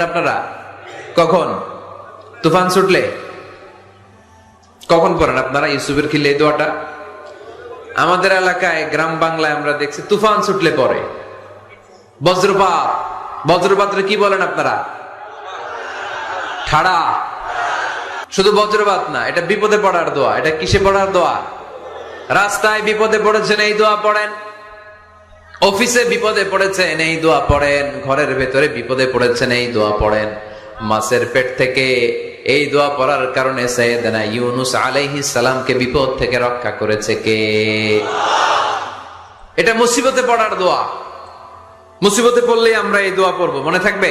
আপনারা? কখন? তুফান ছুটলে? কখন পড়েন আপনারা ইউসুফের খিলে এই দোয়াটা? আমাদের এলাকায় গ্রাম বাংলায় আমরা দেখছি তুফান ছুটলে পরে বজ্রপাত। বজ্রপাতরে কি বলেন আপনারা? ঠাড়া শুধু বজ্রপাত না, এটা বিপদে পড়ার দোয়া, এটা কিসে পড়ার দোয়া? রাস্তায় বিপদে পড়েছেন, এই দোয়া পড়েন। অফিসে বিপদে পড়েছেন, এই দোয়া পড়েন। ঘরের ভেতরে বিপদে পড়েছেন, এই দোয়া পড়েন। মাছের পেট থেকে এই দোয়া পড়ার কারণে সৈয়দনা ইউনুস আলাইহিস সালামকে বিপদ থেকে রক্ষা করেছে কে? এটা মুসিবতে পড়ার দোয়া। মুসিবতে পড়লেই আমরা এই দোয়া পড়ব, মনে থাকবে?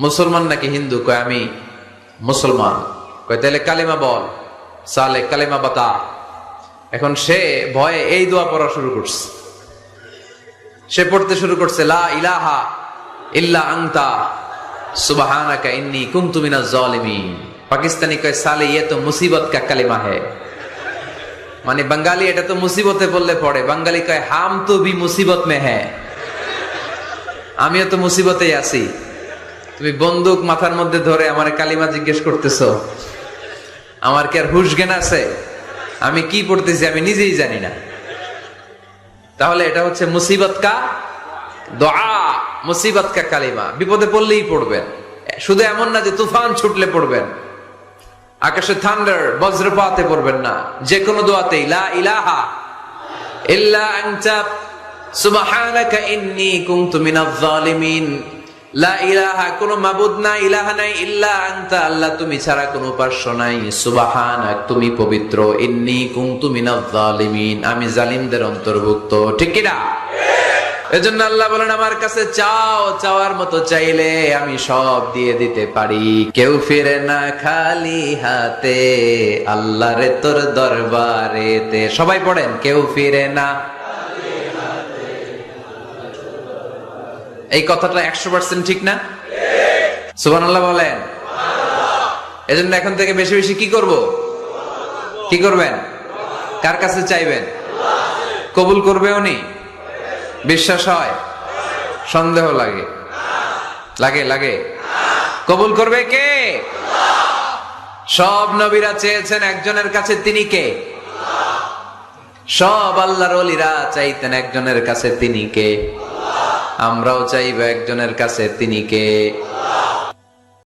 মুসলমান নাকি হিন্দু? কয়, আমি মুসলমান। কয় তাহলে কালেমা বল। সালে কালেমা বাতা। এখন সে ভয়ে এই দোয়া পড়া শুরু করছে। সে পড়তে শুরু করছে, লা ইলাহা ইল্লা আংতা সুবহানাকা ইন্নী কুনতু মিনাজ জালিমিন। পাকিস্তানি কয়, সালে ইয়ে তো মুসিবত কা কালিমা হে মানে বাঙালি এটা তো মুসিবতে বললে পড়ে। বাঙালি কয়, হাম তো বি মুসিবত মে হ্যাঁ আমিও তো মুসিবতেই আছি। তুমি বন্দুক মাথার মধ্যে ধরে আমার কালিমা জিজ্ঞেস করতেছ। আমার কি আর হুশ জ্ঞান আছে? আমি কি পড়তেছি আমি নিজেই জানি না। তাহলে এটা হচ্ছে মুসিবত কা দোয়া, মুসিবত কা কালিমা। বিপদে পড়লেই পড়বেন। শুধু এমন না যে তুফান ছুটলে পড়বেন। আকাশে থান্ডার, বজ্রপাতে পড়বেন না। যে কোনো দোয়াতেই, লা ইলাহা ইল্লা আনতা, সুবহানাকা ইন্নী কুনতু মিনাজ জালিমিন লা ইলাহা মাবুদ নাই, ইলাহা নাই, ইল্লা আনতা। আল্লাহ, তুমি ছাড়া কোনো উপাস্য নাই। তুমি পবিত্র। ইন্নী কুনতু মিনাজ জালিমিন। আমি জালিমদের অন্তর্ভুক্ত। ঠিক কি না এজন্য আল্লাহ বলেন, আমার কাছে চাও, চাওয়ার মতো চাইলে আমি সব দিয়ে দিতে পারি। কেউ ফিরে না খালি হাতে আল্লাহ রে তোর দরবারেতে। সবাই পড়েন, কেউ ফিরে না এই কথাটা একশো পার্সেন্ট ঠিক না? সুবান আল্লাহ বলেন। এজন্য এখন থেকে বেশি বেশি কি করব? কি করবেন? কার কাছে চাইবেন? কবুল করবে উনি? বিশ্বাস হয়? সন্দেহ লাগে। লাগে লাগে। কবুল করবে কে? সব নবীরা চেয়েছেন একজনের কাছে তিনি কে? সব আল্লাহর অলিরা চাইতেন একজনের কাছে তিনি কে? আমরাও চাইব একজনের কাছে তিনি কে?